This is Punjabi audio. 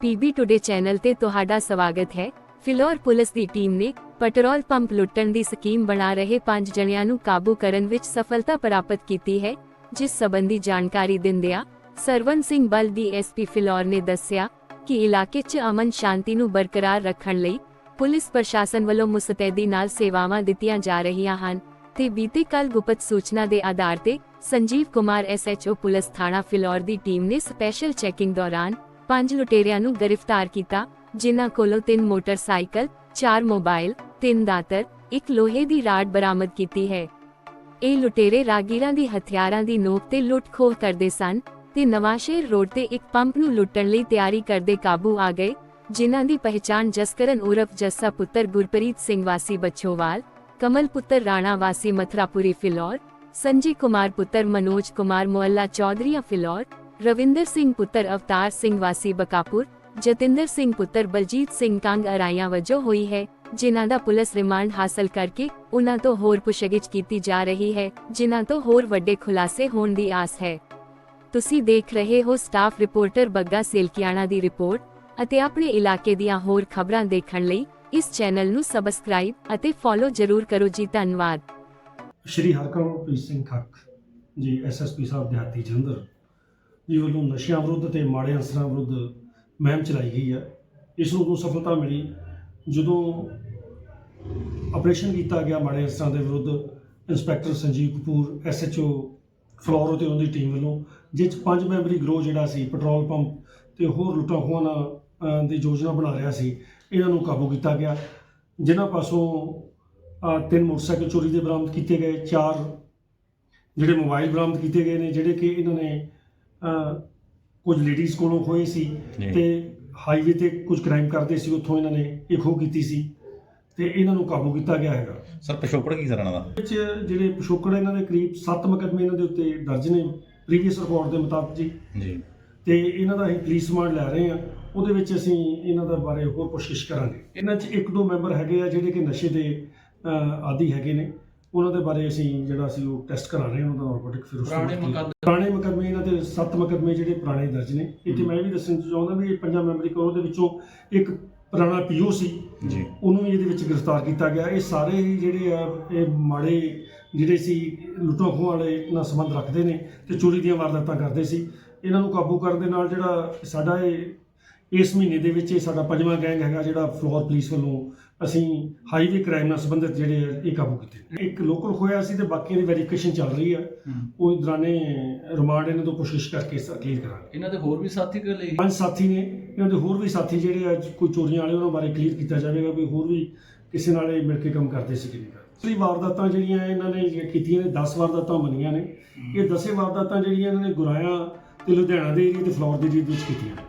ਪੀਬੀ ਟੁਡੇ ਚੈਨਲ ਤੇ ਤੁਹਾਡਾ ਸਵਾਗਤ ਹੈ। ਫਿਲੌਰ ਪੁਲਿਸ ਦੀ ਟੀਮ ਨੇ ਪੈਟਰੋਲ ਪੰਪ ਲੁੱਟਣ ਦੀ ਸਕੀਮ ਬਣਾ ਰਹੇ ਪੰਜ ਜਣਿਆਂ ਨੂੰ ਕਾਬੂ ਕਰਨ ਵਿੱਚ ਸਫਲਤਾ ਪ੍ਰਾਪਤ ਕੀਤੀ ਹੈ, ਜਿਸ ਸੰਬੰਧੀ ਜਾਣਕਾਰੀ ਦਿੰਦਿਆਂ ਸਰਵਨ ਸਿੰਘ ਬਲ ਡੀਐਸਪੀ ਫਿਲੌਰ ਨੇ ਦੱਸਿਆ ਕਿ ਇਲਾਕੇ 'ਚ ਅਮਨ ਸ਼ਾਂਤੀ ਨੂੰ ਬਰਕਰਾਰ ਰੱਖਣ ਲਈ ਪੁਲਿਸ ਪ੍ਰਸ਼ਾਸਨ ਵੱਲੋਂ ਮੁਸਤੈਦੀ ਨਾਲ ਸੇਵਾਵਾਂ ਦਿੱਤੀਆਂ ਜਾ ਰਹੀਆਂ ਹਨ ਤੇ ਬੀਤੀ ਕੱਲ ਗੁਪਤ ਸੂਚਨਾ ਦੇ ਆਧਾਰ ਤੇ ਸੰਜੀਵ ਕੁਮਾਰ ਐਸਐਚਓ ਪੁਲਿਸ ਥਾਣਾ ਫਿਲੌਰ ਦੀ ਟੀਮ ਨੇ ਸਪੈਸ਼ਲ ਚੈਕਿੰਗ ਦੌਰਾਨ ਪੰਜ ਲੁਟੇਰਿਆਂ ਨੂੰ ਗ੍ਰਿਫਤਾਰ ਕੀਤਾ, ਜਿਨ੍ਹਾਂ ਕੋਲੋਂ ਤਿੰਨ ਮੋਟਰਸਾਈਕਲ, ਚਾਰ ਮੋਬਾਈਲ, ਤਿੰਨ ਦਾਤਰ, ਇੱਕ ਲੋਹੇ ਦੀ ਰਾਡ ਬਰਾਮਦ ਕੀਤੀ ਹੈ। ਇਹ ਲੁਟੇਰੇ ਰਾਗੀਰਾਂ ਦੀ ਹਥਿਆਰਾਂ ਦੀ ਨੋਕ ਤੇ ਲੁੱਟ ਖੋਹ ਕਰਦੇ ਸਨ ਤੇ ਨਵਾਂਸ਼ੇਰ ਰੋਡ ਤੇ ਇੱਕ ਪੰਪ ਨੂੰ ਲੁੱਟਣ ਲਈ ਤਿਆਰੀ ਕਰਦੇ ਕਾਬੂ ਆ ਗਏ, ਜਿਨ੍ਹਾਂ ਦੀ ਪਹਿਚਾਣ ਜਸਕਰਨ ਉਰਫ ਜੱਸਾ ਪੁੱਤਰ ਗੁਰਪ੍ਰੀਤ ਸਿੰਘ ਵਾਸੀ ਬੱਚੋਵਾਲ ਕਮਲ ਪੁੱਤਰ ਰਾਣਾ ਵਾਸੀ ਮਥਰਾਪੁਰੀ ਫਿਲੌਰ, ਸੰਜੀ ਕੁਮਾਰ ਪੁੱਤਰ ਮਨੋਜ ਕੁਮਾਰ ਮੁਹੱਲਾ ਚੌਧਰੀਆ ਫਿਲੌਰ ਰਵਿੰਦਰ ਸਿੰਘ ਪੁੱਤਰ ਅਵਤਾਰ ਸਿੰਘ ਵਾਸੀ ਬਕਾਪੁਰ, ਜਤਿੰਦਰ ਸਿੰਘ ਪੁੱਤਰ ਬਲਜੀਤ ਸਿੰਘ ਕੰਗ ਅਰਾਈਆਂ ਵਜੋਂ ਹੋਈ ਹੈ, ਜਿਨ੍ਹਾਂ ਦਾ ਪੁਲਿਸ ਰਿਮਾਂਡ ਹਾਸਲ ਕਰਕੇ ਉਨ੍ਹਾਂ ਤੋਂ ਹੋਰ ਪੁੱਛਗਿੱਛ ਕੀਤੀ ਜਾ ਰਹੀ ਹੈ, ਜਿਨ੍ਹਾਂ ਤੋਂ ਹੋਰ ਵੱਡੇ ਖੁਲਾਸੇ ਹੋਣ ਦੀ ਆਸ ਹੈ। ਤੁਸੀਂ ਦੇਖ ਰਹੇ ਹੋ ਸਟਾਫ ਰਿਪੋਰਟਰ ਬੱਗਾ ਸੇਲਕੀਆਣਾ ਦੀ ਰਿਪੋਰਟ ਅਤੇ ਆਪਣੇ ਇਲਾਕੇ ਦੀਆਂ ਹੋਰ ਖਬਰਾਂ ਦੇਖਣ ਲਈ ਇਸ ਚੈਨਲ ਨੂੰ ਸਬਸਕ੍ਰਾਈਬ ਅਤੇ ਫੋਲੋ ਜ਼ਰੂਰ ਕਰੋ ਜੀ, ਧੰਨਵਾਦ। ਸ਼੍ਰੀ ਹਰਕਰਮਪ੍ਰੀਤ ਸਿੰਘ ਖੱਕ ਜੀ ਐਸਐਸਪੀ ਸਾਹਿਬ ਦਿਹਾਤੀ ਜਲੰਧਰ। ਜੀ ਵੱਲੋਂ ਨਸ਼ਿਆਂ ਵਿਰੁੱਧ ਤੇ ਮਾੜੇ ਅਨਸਰਾਂ ਵਿਰੁੱਧ ਮਹਿਮ ਚਲਾਈ ਗਈ ਹੈ। ਇਸ ਨੂੰ ਉਦੋਂ ਸਫਲਤਾ ਮਿਲੀ ਜਦੋਂ ਆਪਰੇਸ਼ਨ ਕੀਤਾ ਗਿਆ ਮਾੜੇ ਅਸਰਾਂ ਦੇ ਵਿਰੁੱਧ। ਇੰਸਪੈਕਟਰ ਸੰਜੀਵ ਕਪੂਰ, ਐਸਐਚਓ ਫਲੋਰੋ ਤੇ ਉਹਦੀ ਟੀਮ ਵੱਲੋਂ, ਜਿਸ 'ਚ ਪੰਜ ਮੈਂਬਰੀ ਗਰੋਹ ਜਿਹੜਾ ਸੀ, ਪੈਟਰੋਲ ਪੰਪ ਤੇ ਹੋਰ ਲੁੱਟਾਂ ਖੋਹਣਾ ਦੀ ਯੋਜਨਾ ਬਣਾ ਰਿਹਾ ਸੀ, ਇਹਨਾਂ ਨੂੰ ਕਾਬੂ ਕੀਤਾ ਗਿਆ। ਜਿਨ੍ਹਾਂ ਪਾਸੋਂ ਤਿੰਨ ਮੋਟਰਸਾਈਕਲ ਚੋਰੀ ਦੇ ਬਰਾਮਦ ਕੀਤੇ ਗਏ, ਚਾਰ ਜਿਹੜੇ ਮੋਬਾਈਲ ਬਰਾਮਦ ਕੀਤੇ ਗਏ ਨੇ, ਜਿਹੜੇ ਕਿ ਇਹਨਾਂ ਨੇ ਕੁਝ ਲੇਡੀਜ਼ ਕੋਲੋਂ ਖੋਏ ਸੀ ਜੀ। ਤੇ ਹਾਈਵੇ ਤੇ ਕੁਝ ਕ੍ਰਾਈਮ ਕਰਦੇ ਸੀ ਉੱਥੋਂ ਇਹਨਾਂ ਨੇ ਇਹ ਖੋਹ ਕੀਤੀ ਸੀ ਤੇ ਇਹਨਾਂ ਨੂੰ ਕਾਬੂ ਕੀਤਾ ਗਿਆ ਹੈਗਾ। ਸਰ ਪਿਛੋਕੜ ਕੀ ਸਰ ਇਹਨਾਂ ਦਾ? ਵਿੱਚ ਜਿਹੜੇ ਪਿਛੋਕੜ ਇਹਨਾਂ ਦੇ ਕਰੀਬ 7 ਮੁਕੱਦਮੇ ਇਹਨਾਂ ਦੇ ਉੱਤੇ ਦਰਜ ਨੇ ਪ੍ਰੀਵੀਅਸ ਰਿਪੋਰਟ ਦੇ ਮੁਤਾਬਕ ਜੀ। ਜੀ। ਤੇ ਇਹਨਾਂ ਦਾ ਅਸੀਂ ਪੁਲਿਸ ਰਿਮਾਂਡ ਲੈ ਰਹੇ ਹਾਂ ਉਹਦੇ ਵਿੱਚ ਅਸੀਂ ਇਹਨਾਂ ਦਾ ਬਾਰੇ ਹੋਰ ਪੁੱਛਗਿੱਛ ਕਰਾਂਗੇ। ਇਹਨਾਂ 'ਚ ਇੱਕ ਦੋ ਮੈਂਬਰ ਹੈਗੇ ਆ ਜਿਹੜੇ ਕਿ ਨਸ਼ੇ ਦੇ ਅਹ, ਆਦੀ ਹੈਗੇ ਨੇ। ਉਹਨਾਂ ਦੇ ਬਾਰੇ ਅਸੀਂ ਜਿਹੜਾ ਅਸੀਂ ਉਹ ਟੈਸਟ ਕਰਾ ਰਹੇ ਹਾਂ ਉਹਨਾਂ ਦਾ ਨਾਰਕੋਟਿਕ ਫਿਰ ਉਸ ਤੋਂ ਪੁਰਾਣੇ ਬਾਅਦ- ਮੁਕੱਦਮੇ- ਪੁਰਾਣੇ ਮੁਕੱਦਮੇ ਇਹਨਾਂ ਦੇ 7 ਮੁਕੱਦਮੇ ਜਿਹੜੇ ਪੁਰਾਣੇ ਦਰਜ ਨੇ। ਇੱਥੇ ਮੈਂ ਇਹ ਵੀ ਦੱਸਣਾ ਚਾਹੁੰਦਾ ਵੀ ਇਹ ਪੰਜਾਂ ਮੈਂਬਰੀ ਕੋਲ ਦੇ ਵਿੱਚੋਂ ਇੱਕ ਪੁਰਾਣਾ ਪੀਓ ਸੀ ਜੀ। ਉਹਨੂੰ ਵੀ ਇਹਦੇ ਵਿੱਚ ਗ੍ਰਿਫਤਾਰ ਕੀਤਾ ਗਿਆ। ਇਹ ਸਾਰੇ ਹੀ ਜਿਹੜੇ ਆ ਇਹ ਮਾੜੇ ਜਿਹੜੇ ਸੀ ਲੁੱਟਾਂ ਖੋਹਾਂ ਵਾਲੇ ਨਾਲ ਸੰਬੰਧ ਰੱਖਦੇ ਨੇ ਤੇ ਚੋਰੀ ਦੀਆਂ ਵਾਰਦਾਤਾਂ ਕਰਦੇ ਸੀ। ਇਹਨਾਂ ਨੂੰ ਕਾਬੂ ਕਰਨ ਦੇ ਨਾਲ ਜਿਹੜਾ ਸਾਡਾ ਇਹ ਇਸ ਮਹੀਨੇ ਦੇ ਵਿੱਚ ਇਹ ਸਾਡਾ ਪੰਜਵਾਂ ਗੈਂਗ ਹੈਗਾ ਜਿਹੜਾ ਫਲੋਰ ਪੁਲਿਸ ਵੱਲੋਂ ਅਸੀਂ ਹਾਈਵੇ ਕ੍ਰਾਈਮ ਨਾਲ ਸੰਬੰਧਿਤ ਜਿਹੜੇ ਇਹ ਕਾਬੂ ਕੀਤੇ ਇੱਕ ਲੋਕਲ ਹੋਇਆ ਸੀ ਤੇ ਬਾਕੀਆਂ ਦੀ ਵੈਰੀਫਿਕੇਸ਼ਨ ਚੱਲ ਰਹੀ ਆ। ਉਹ ਦੌਰਾਨੇ ਰਿਮਾਂਡ ਇਹਨਾਂ ਤੋਂ ਕੋਸ਼ਿਸ਼ ਕਰਕੇ ਕਲੀਅਰ ਕਰਾਂਗੇ। ਇਹਨਾਂ ਦੇ ਹੋਰ ਵੀ ਸਾਥੀ ਕਰ ਲਈ ਪੰਜ ਸਾਥੀ ਨੇ। ਇਹਨਾਂ ਦੇ ਹੋਰ ਵੀ ਸਾਥੀ ਜਿਹੜੇ ਆ ਕੋਈ ਚੋਰੀਆਂ ਵਾਲੇ ਉਹਨਾਂ ਬਾਰੇ ਕਲੀਅਰ ਕੀਤਾ ਜਾਵੇਗਾ ਵੀ ਹੋਰ ਵੀ ਕਿਸੇ ਨਾਲ ਇਹ ਮਿਲ ਕੇ ਕੰਮ ਕਰਦੇ ਸੀ ਕਿ ਨਹੀਂ ਕਰਦੇ। ਵਾਰਦਾਤਾਂ ਜਿਹੜੀਆਂ ਇਹਨਾਂ ਨੇ ਜਿਹੜੀਆਂ ਕੀਤੀਆਂ ਨੇ 10 ਵਾਰਦਾਤਾਂ ਮੰਨੀਆਂ ਨੇ। ਇਹ 10 ਵਾਰਦਾਤਾਂ ਜਿਹੜੀਆਂ ਇਹਨਾਂ ਨੇ ਗੁਰਾਇਆ ਤੇ ਲੁਧਿਆਣਾ ਦੇ ਏਰੀਆ ਤੇ ਫਲੋਰ ਦੇ ਏਰੀਆ ਵਿੱਚ ਕੀਤੀਆਂ ਨੇ।